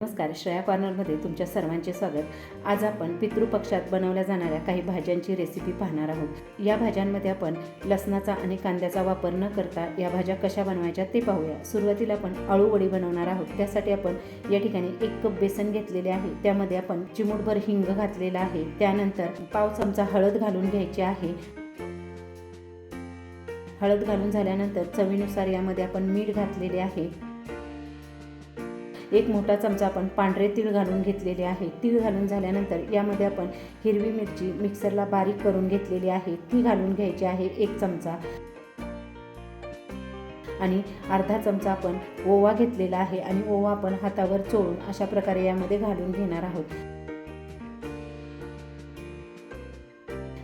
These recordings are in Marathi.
नमस्कार श्रेया कॉर्नरमध्ये तुमच्या सर्वांचे स्वागत. आज आपण पितृपक्षात बनवल्या जाणाऱ्या काही भाज्यांची रेसिपी पाहणार आहोत. या भाज्यांमध्ये आपण लसणाचा आणि कांद्याचा वापर न करता या भाज्या कशा बनवायच्या ते पाहूया. सुरुवातीला आपण अळूवडी बनवणार आहोत. त्यासाठी आपण या ठिकाणी एक कप बेसन घेतलेले आहे. त्यामध्ये आपण चिमूटभर हिंग घातलेला आहे. त्यानंतर पाव चमचा हळद घालून घ्यायची आहे. हळद घालून झाल्यानंतर चवीनुसार यामध्ये आपण मीठ घातलेले आहे. एक मोठा चमचा आपण पांढरे तीळ घालून घेतलेले आहे. तीळ घालून झाल्यानंतर यामध्ये आपण हिरवी मिरची मिक्सरला बारीक करून घेतलेली आहे. ती घालून घ्यायची आहे एक चमचा. आणि अर्धा चमचा आपण ओवा घेतलेला आहे आणि ओवा आपण हातावर चोळून अशा प्रकारे यामध्ये घालून घेणार आहोत.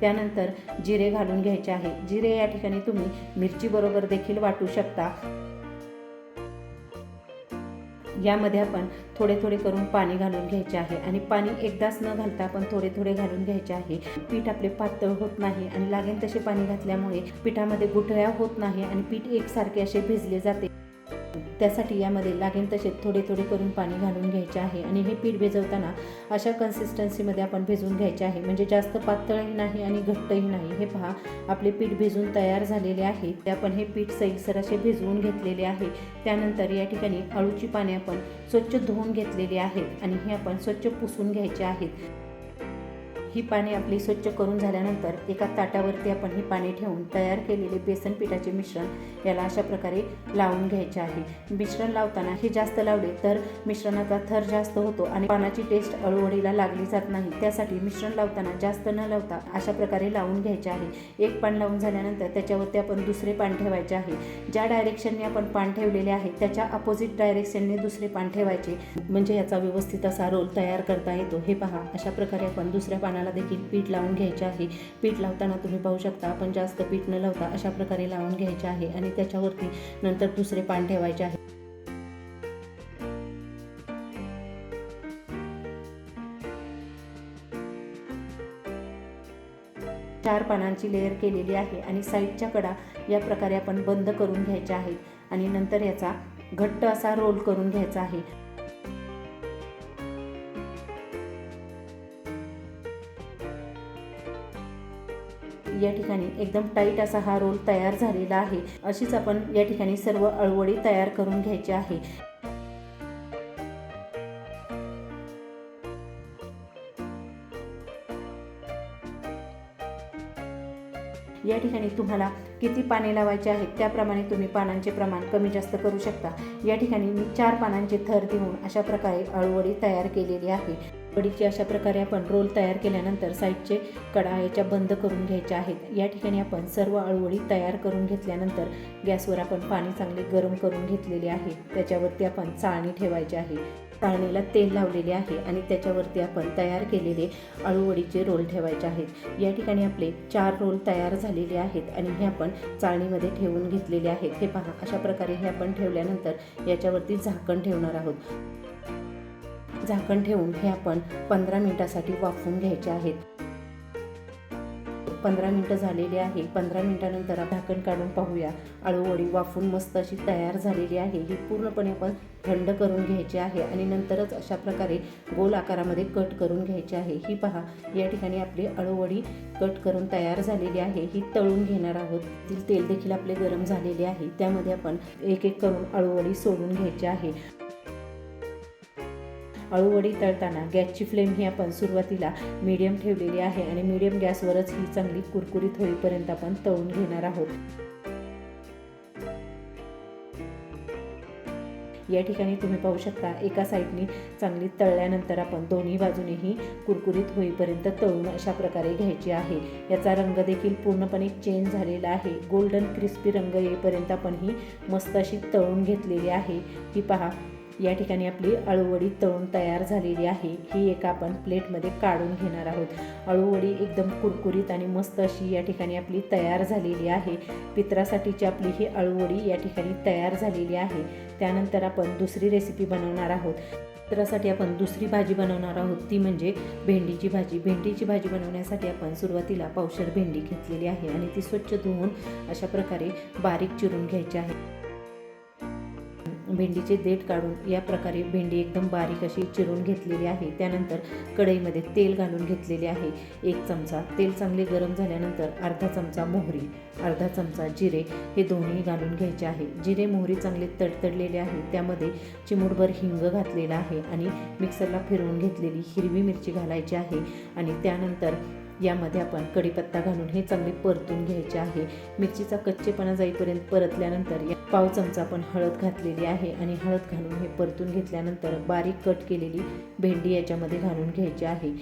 त्यानंतर जिरे घालून घ्यायचे आहे. जिरे या ठिकाणी तुम्ही मिरची बरोबर देखील वाटू शकता. यामध्ये आपण थोडे थोडे करून पाणी घालून घ्यायचे आहे. आणि पाणी एकदाच न घालता आपण थोडे थोडे घालून घ्यायचे आहे. पीठ आपले पातळ होत नाही आणि लागेल तसे पाणी घातल्यामुळे पिठामध्ये गुठळ्या होत नाही आणि पीठ एकसारखे असे भिजले जाते. त्यासाठी यामध्ये लागेल तसे थोडे थोडे करून पाणी घालून घ्यायचे आहे. आणि हे पीठ भिजवताना अशा कन्सिस्टन्सीमध्ये आपण भिजवून घ्यायचे आहे. म्हणजे जास्त पातळही नाही आणि घट्टही नाही. हे पहा आपले पीठ भिजून तयार झालेले आहे. ते आपण हे पीठ सैलसर असे भिजवून घेतलेले आहे. त्यानंतर या ठिकाणी अळूची पाने आपण स्वच्छ धुवून घेतलेली आहेत. आणि हे आपण स्वच्छ पुसून घ्यायचे आहेत. ही पाने आपली स्वच्छ करून झाल्यानंतर एका ताटावरती आपण ही पाने ठेवून तयार केलेले बेसन पिठाचे मिश्रण याला अशा प्रकारे लावून घ्यायचे आहे. मिश्रण लावताना हे जास्त लावले तर मिश्रणाचा थर जास्त होतो आणि पानाची टेस्ट अळूवडीला लागली जात नाही. त्यासाठी मिश्रण लावताना जास्त न लावता अशा प्रकारे लावून घ्यायचे आहे. एक पान लावून झाल्यानंतर त्याच्यावरती आपण दुसरे पान ठेवायचे आहे. ज्या डायरेक्शनने आपण पान ठेवलेले आहे त्याच्या अपोजिट डायरेक्शनने दुसरे पान ठेवायचे. म्हणजे याचा व्यवस्थित असा रोल तयार करता येतो. हे पहा अशा प्रकारे आपण दुसऱ्या पानाला देखील पीठ लावून घ्यायचे आहे. पीठ लावताना तुम्ही पाहू शकता आपण जास्त पीठ न लावता अशा प्रकारे लावून घ्यायचे आहे आणि त्याच्यावरती नंतर दुसरे पान ठेवायचे आहे. चार पानांची लेअर केलेली आहे आणि साईडच्या कडा या प्रकारे आपण बंद करून घ्यायच्या आहेत आणि नंतर याचा घट्ट असा रोल करून घ्यायचा आहे. या ठिकाणी एकदम टाईट असा हा रोल तयार झालेला आहे. अशीच आपण या ठिकाणी सर्व अळवडी तयार करून घ्यायची आहे. या ठिकाणी तुम्हाला किती पाने लावायचे आहेत त्याप्रमाणे तुम्ही पानांचे प्रमाण कमी जास्त करू शकता. या ठिकाणी मी चार पानांचे थर देऊन अशा प्रकारे अळवडी तयार केलेली आहे. वडीची अशा प्रकारे आपण रोल तयार केल्यानंतर साईडचे कडा याच्या बंद करून घ्यायच्या आहेत. या ठिकाणी आपण सर्व अळवडी तयार करून घेतल्यानंतर गॅसवर आपण पाणी चांगले गरम करून घेतलेले आहे. त्याच्यावरती आपण चाळणी ठेवायची आहे. चाळणीला तेल लावलेले आहे आणि त्याच्यावरती आपण तयार केलेले अळूवडीचे रोल ठेवायचे आहेत. या ठिकाणी आपले चार रोल तयार झालेले आहेत आणि हे आपण चाळणीमध्ये ठेवून घेतलेले आहेत. हे पहा अशा प्रकारे हे आपण ठेवल्यानंतर याच्यावरती झाकण ठेवणार आहोत. झाकण ठेवून हे आपण पंधरा मिनिटासाठी वाफवून घ्यायचे आहेत. पंधरा मिनटं झालेली आहे. पंधरा मिनटानंतर झाकण काढून पाहूया. अळूवडी वाफून मस्त अशी तयार झालेली आहे. ही पूर्णपणे आपण थंड करून घ्यायची आहे आणि नंतरच अशा प्रकारे गोल आकारामध्ये कट करून घ्यायची आहे. ही पहा या ठिकाणी आपली अळूवडी कट करून तयार झालेली आहे. ही तळून घेणार आहोत. तेल देखील आपले गरम झालेले आहे. त्यामध्ये आपण एक एक करून अळूवडी सोडून घ्यायची आहे. अळूवडी तळताना गॅसची फ्लेम ही आपण सुरुवातीला मीडियम ठेवलेली आहे आणि मीडियम गॅसवरच ही चांगली कुरकुरीत होईपर्यंत आपण तळून घेणार आहोत. या ठिकाणी तुम्ही पाहू शकता एका साईडनी चांगली तळल्यानंतर आपण दोन्ही बाजूनेही कुरकुरीत होईपर्यंत तळून अशा प्रकारे घ्यायची आहे. याचा रंग देखील पूर्णपणे चेंज झालेला आहे. गोल्डन क्रिस्पी रंग येईपर्यंत आपण ही मस्त अशी तळून घेतलेली आहे. ही पहा या ठिकाणी आपली अळूवडी तळून तयार झालेली आहे. ही एका आपण प्लेटमध्ये काढून घेणार आहोत. अळूवडी एकदम कुरकुरीत आणि मस्त अशी या ठिकाणी आपली तयार झालेली आहे. पित्रासाठीची आपली ही अळूवडी या ठिकाणी तयार झालेली आहे. त्यानंतर आपण दुसरी रेसिपी बनवणार आहोत. पित्रासाठी आपण दुसरी भाजी बनवणार आहोत. ती म्हणजे भेंडीची भाजी. भेंडीची भाजी बनवण्यासाठी आपण सुरुवातीला पावशर भेंडी घेतलेली आहे आणि ती स्वच्छ धुवून अशा प्रकारे बारीक चिरून घ्यायची आहे. भेंडीचे देठ काढून या प्रकारे भेंडी एकदम बारीक अशी चिरून घेतलेली आहे. त्यानंतर कढईमध्ये तेल घालून घेतलेले आहे. एक चमचा. तेल चांगले गरम झाल्यानंतर अर्धा चमचा मोहरी अर्धा चमचा जिरे हे दोन्ही घालून घ्यायचे आहे. जिरे मोहरी चांगले तडतडलेले आहे. त्यामध्ये चिमूटभर हिंग घातलेला आहे आणि मिक्सरला फिरवून घेतलेली हिरवी मिरची घालायची आहे आणि त्यानंतर यामध्ये आपण कढीपत्ता घालून हे चांगले परतून घ्यायचे आहे. मिरचीचा कच्चेपणा जाईपर्यंत परतल्यानंतर या पाव चमचा आपण हळद घातलेली आहे आणि हळद घालून हे परतून घेतल्यानंतर बारीक कट केलेली भेंडी याच्यामध्ये घालून घ्यायची आहे.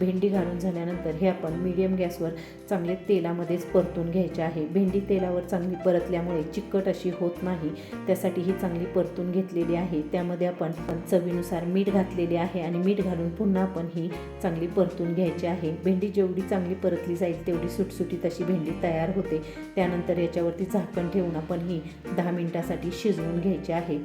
भेंडी घालून झाल्यानंतर हे आपण मीडियम गॅसवर चांगले तेलामध्येच परतून घ्यायचे आहे. भेंडी तेलावर चांगली परतल्यामुळे चिकट अशी होत नाही. त्यासाठी ही चांगली परतून घेतलेली आहे. त्यामध्ये आपण चवीनुसार मीठ घातलेले आहे आणि मीठ घालून पुन्हा आपण ही चांगली परतून घ्यायची आहे. भेंडी जेवढी चांगली परतली जाईल तेवढी सुटसुटीत अशी भेंडी तयार होते. त्यानंतर याच्यावरती झाकण ठेवून आपण ही दहा मिनिटासाठी शिजवून घ्यायची आहे.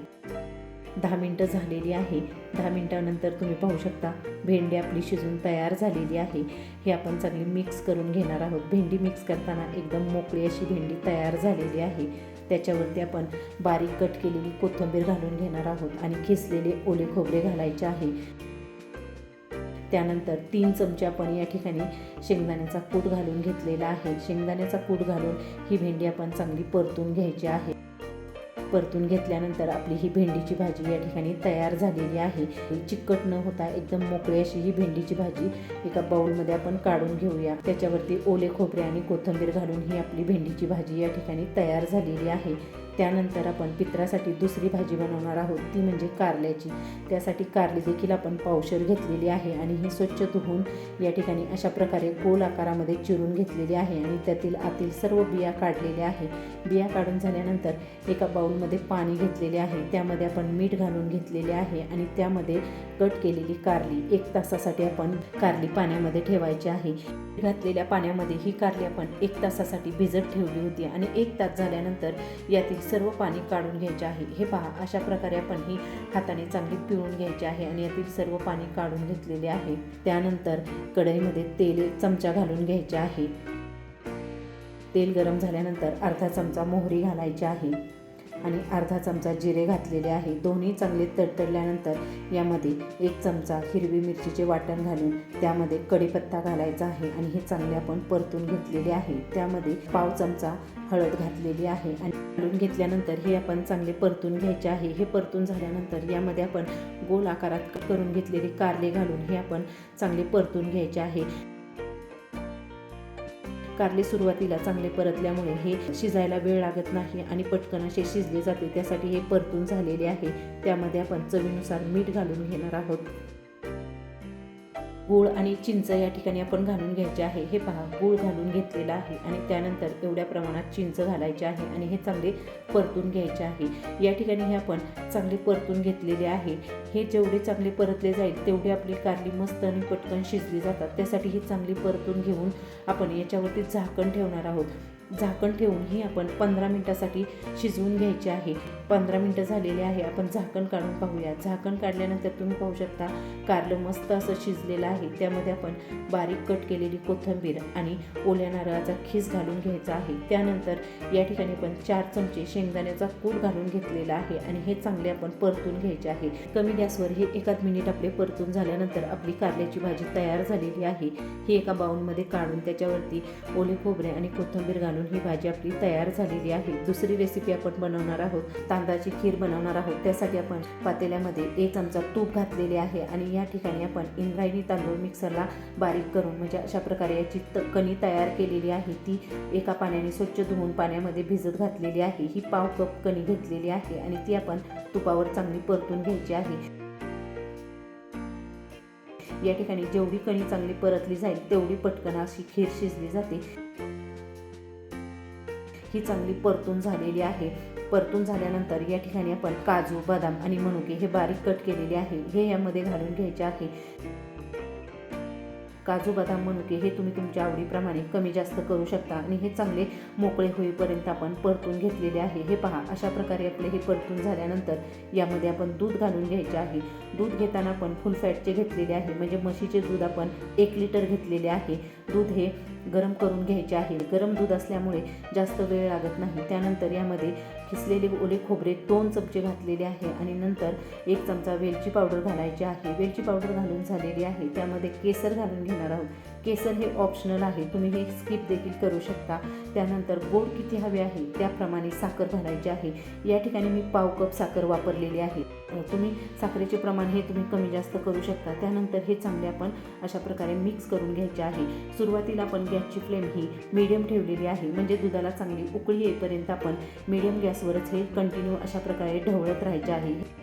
दहा मिनटं झालेली आहे. दहा मिनटानंतर तुम्ही पाहू शकता भेंडी आपली शिजून तयार झालेली आहे. हे आपण चांगली मिक्स करून घेणार आहोत. भेंडी मिक्स करताना एकदम मोकळी अशी भेंडी तयार झालेली आहे. त्याच्यावरती आपण बारीक कट केलेली कोथिंबीर घालून घेणार आहोत आणि खिसलेले ओले खोबरे घालायचे आहे. त्यानंतर तीन चमचे आपण या ठिकाणी शेंगदाण्याचा कूट घालून घेतलेला आहे. शेंगदाण्याचा कूट घालून ही भेंडी आपण चांगली परतून घ्यायची आहे. परतून घेतल्यानंतर आपली ही भेंडीची भाजी या ठिकाणी तयार झालेली आहे. चिकट न होता एकदम मोकळी अशी ही भेंडीची भाजी एका बाऊलमध्ये आपण काढून घेऊया. त्याच्यावरती ओले खोबरे आणि कोथिंबीर घालून ही आपली भेंडीची भाजी या ठिकाणी तयार झालेली आहे. त्यानंतर आपण पित्रासाठी दुसरी भाजी बनवणार आहोत. ती म्हणजे कारल्याची. त्यासाठी कारली देखील आपण पावशर घेतलेली आहे आणि ही स्वच्छ धुवून या ठिकाणी अशा प्रकारे गोल आकारामध्ये चिरून घेतलेली आहे आणि त्यातील आतील सर्व बिया काढलेल्या आहे. बिया काढून झाल्यानंतर एका बाऊलमध्ये पाणी घेतलेले आहे. त्यामध्ये आपण मीठ घालून घेतलेले आहे आणि त्यामध्ये कट केलेली कारली. एक तासासाठी आपण कारली पाण्यामध्ये ठेवायची आहे. घातलेल्या पाण्यामध्ये ही कारली आपण एक तासासाठी भिजत ठेवली होती आणि एक तास झाल्यानंतर यातील सर्व पाणी काढून घ्यायचे आहे. हे पहा अशा प्रकारे आपण ही हाताने चांगली पिळून घ्यायची आहे आणि यातील सर्व पाणी काढून घेतलेले आहे. त्यानंतर कढईमध्ये तेल चमचा घालून घ्यायचे आहे. तेल गरम झाल्यानंतर अर्धा चमचा मोहरी घालायची आहे. आणि अर्धा चमचा जिरे घातलेले आहे. दोन्ही चांगले तडतडल्यानंतर यामध्ये एक चमचा हिरवी मिरचीचे वाटण घालून त्यामध्ये कढीपत्ता घालायचा आहे आणि हे चांगले आपण परतून घेतलेले आहे. त्यामध्ये पाव चमचा हळद घातलेली आहे आणि घालून घेतल्यानंतर हे आपण चांगले परतून घ्यायचे आहे. हे परतून झाल्यानंतर यामध्ये आपण गोल आकारात करून घेतलेले कारले घालून हे आपण चांगले परतून घ्यायचे आहे. कारले सुरुवातीला चांगले परतल्यामुळे हे शिजायला वेळ लागत नाही आणि पटकन असे शिजले जाते. त्यासाठी हे परतून झालेले आहे. त्यामध्ये आपण चवीनुसार मीठ घालून घेणार आहोत. गूळ आणि चिंच या ठिकाणी आपण घालून घ्यायचे आहे. हे पहा गूळ घालून घेतलेला आहे आणि त्यानंतर एवढ्या प्रमाणात चिंच घालायचे आहे आणि हे चांगले परतून घ्यायचे आहे. या ठिकाणी हे आपण चांगले परतून घेतलेले आहे. हे जेवढे चांगले परतले जाईल तेवढे आपली कारली मस्त आणि पटकन शिजली जातात. त्यासाठी ही चांगली परतून घेऊन आपण याच्यावरती झाकण ठेवणार आहोत. झाकण ठेवून ही आपण पंधरा मिनटासाठी शिजवून घ्यायचे आहे. पंधरा मिनटं झालेले आहे. आपण झाकण काढून पाहूया. झाकण काढल्यानंतर तुम्ही पाहू शकता कारलं मस्त असं शिजलेलं आहे. त्यामध्ये आपण बारीक कट केलेली कोथिंबीर आणि ओल्या नारळाचा खीस घालून घ्यायचा आहे. त्यानंतर या ठिकाणी आपण चार चमचे शेंगदाण्याचा कूट घालून घेतलेला आहे आणि हे चांगले आपण परतून घ्यायचे आहे. कमी गॅसवर हे एकाच मिनिट आपले परतून झाल्यानंतर आपली कारल्याची भाजी तयार झालेली आहे. ही एका बाऊलमध्ये काढून त्याच्यावरती ओले खोबरे आणि कोथिंबीर घालून ही भाजी आपली तयार झालेली आहे. दुसरी रेसिपी आपण बनवणार आहोत. तांदळाची खीर बनवणार आहोत. त्यासाठी आपण पातेल्यामध्ये एक चमचा तूप घातलेले आहे आणि या ठिकाणी आपण इंद्रायणी तांदूळ मिक्सरला बारीक करून म्हणजे अशा प्रकारे याची त कणी तयार केलेली आहे. ती एका पाण्याने स्वच्छ धुवून पाण्यामध्ये भिजत घातलेली आहे. ही पाव कप कणी घेतलेली आहे आणि ती आपण तुपावर चांगली परतून घ्यायची आहे. या ठिकाणी जेवढी कणी चांगली परतली जाईल तेवढी पटकन अशी खीर शिजली जाते. ही चांगली परतून झालेली आहे. परतून झाल्यानंतर या ठिकाणी आपण काजू बदाम आणि मनुके हे बारीक कट केलेले आहे. हे यामध्ये घालून घ्यायचे आहे. काजू बदाम मनुके हे तुम्ही तुमच्या आवडीप्रमाणे कमी जास्त करू शकता. आणि हे चांगले मोकळे होईपर्यंत आपण परतून घेतलेले आहे. हे पहा अशा प्रकारे आपले हे परतून झाल्यानंतर यामध्ये आपण दूध घालून घ्यायचे आहे. दूध घेताना आपण फुल फॅटचे घेतलेले आहे. म्हणजे म्हशीचे दूध आपण एक लिटर घेतलेले आहे. दूध हे गरम करून घ्यायचे आहे. गरम दूध असल्यामुळे जास्त वेळ लागत नाही. त्यानंतर यामध्ये किसलेले ओले खोबरे दोन चमचे घातलेले आहे आणि नंतर एक चमचा वेलची पावडर घालायची आहे. वेलची पावडर घालून झालेली आहे. त्यामध्ये केसर घालून घेणार आहोत. केसर हे ऑप्शनल आहे. तुम्ही हे स्किप देखील करू शकता. त्यानंतर गोड किती हवे आहे? त्याप्रमाणे साखर घालायची आहे. या ठिकाणी मी पाव कप साखर वापरलेली आहे. तुम्ही साखरेचे प्रमाण हे तुम्ही कमी जास्त करू शकता. त्यानंतर हे चांगले आपण अशा प्रकारे मिक्स करून घ्यायचे आहे. सुरुवातीला आपण गॅसची फ्लेम ही मिडियम ठेवलेली आहे. म्हणजे दुधाला चांगली उकळी येईपर्यंत आपण मिडियम गॅसवरच हे कंटिन्यू अशा प्रकारे ढवळत राहायचे आहे.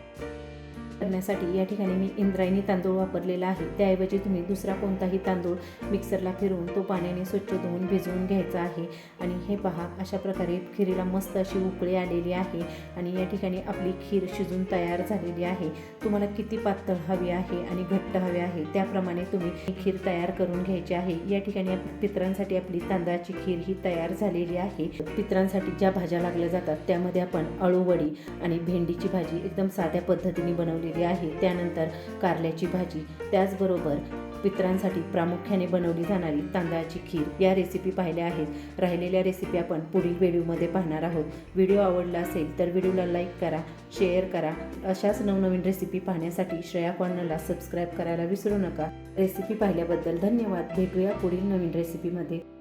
करण्यासाठी या ठिकाणी मी इंद्रायणी तांदूळ वापरलेला आहे. त्याऐवजी तुम्ही दुसरा कोणताही तांदूळ मिक्सरला फिरवून तो पाण्याने स्वच्छ धुवून भिजवून घ्यायचा आहे. आणि हे पहा अशा प्रकारे खिरीला मस्त अशी उकळी आलेली आहे आणि या ठिकाणी आपली खीर शिजून तयार झालेली आहे. तुम्हाला किती पातळ हवी आहे आणि घट्ट हवे आहे त्याप्रमाणे तुम्ही खीर तयार करून घ्यायची आहे. या ठिकाणी पित्रांसाठी आपली तांदळाची खीर ही तयार झालेली आहे. पित्रांसाठी ज्या भाज्या लागल्या जातात त्यामध्ये आपण अळूवडी आणि भेंडीची भाजी एकदम साध्या पद्धतीने बनवली बनवलेली आहे. त्यानंतर कारल्याची भाजी त्याचबरोबर पितरांसाठी प्रामुख्याने बनवली जाणारी तांदळाची खीर या रेसिपी पाहिल्या आहेत. राहिलेल्या रेसिपी आपण पुढील व्हिडिओमध्ये पाहणार आहोत. व्हिडिओ आवडला असेल तर व्हिडिओला लाईक करा शेअर करा. अशाच नवनवीन रेसिपी पाहण्यासाठी श्रेया कॉर्नरला सबस्क्राईब करायला विसरू नका. रेसिपी पाहिल्याबद्दल धन्यवाद. भेटूया पुढील नवीन रेसिपीमध्ये